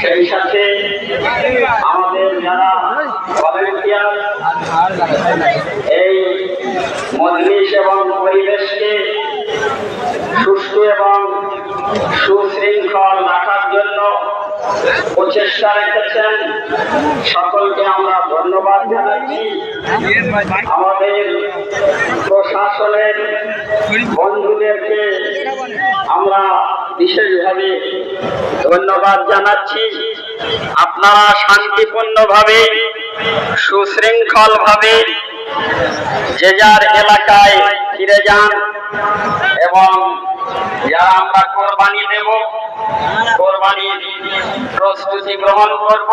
সেই সাথে আমাদের যারা ভলেন্টিয়ার এই মজলিস এবং পরিবেশকে সুস্থ এবং সুশৃঙ্খল রাখার জন্য প্রচেষ্টা রেখেছেন। সকলকে আমরা ধন্যবাদ জানাচ্ছি। আমাদের প্রশাসনের বন্ধুদেরকে আমরা বিশেষভাবে ধন্যবাদ জানাচ্ছি। আপনারা শান্তিপূর্ণভাবে, সুশৃঙ্খলভাবে যে যার এলাকায় ফিরে যান এবং যারা আমরা কোরবানি দেব কোরবানির প্রস্তুতি গ্রহণ করব।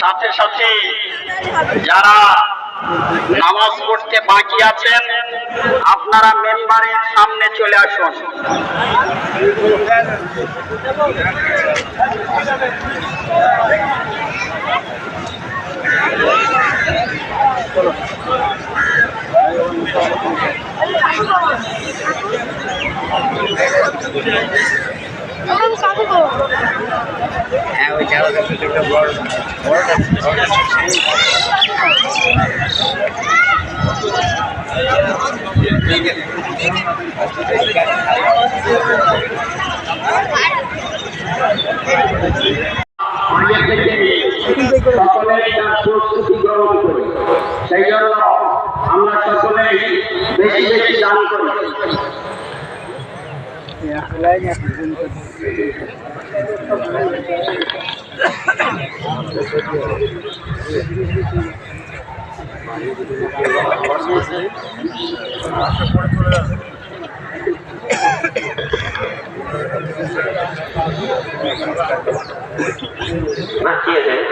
সাথে সাথে যারা নামাজ পড়তে বাকি আছেন আপনারা মেম্বারের সামনে চলে আসুন। হ্যাঁ ওই জায়গাটা একটা বড় সেই জন্য আমরা সকলেই বেশি বেশি দান করি Yeah. নাচিয়ে যায়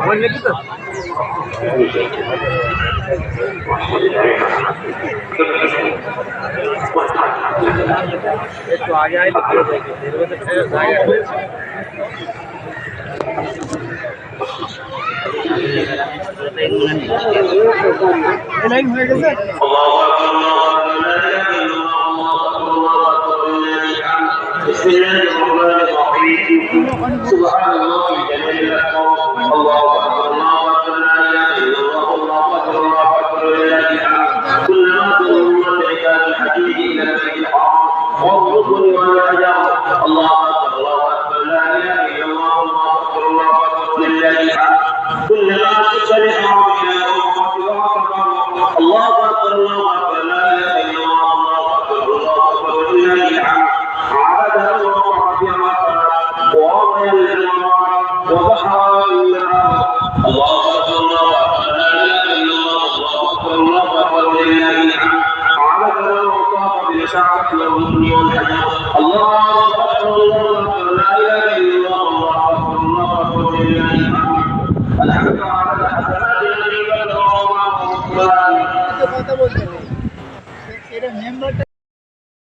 আমার একটু আগে আইলে ভালো দেখে এর মধ্যে জায়গা بسم الله الرحمن الرحيم سبحان الله جل جلاله الله اكبر الله এটা মেম্বারটা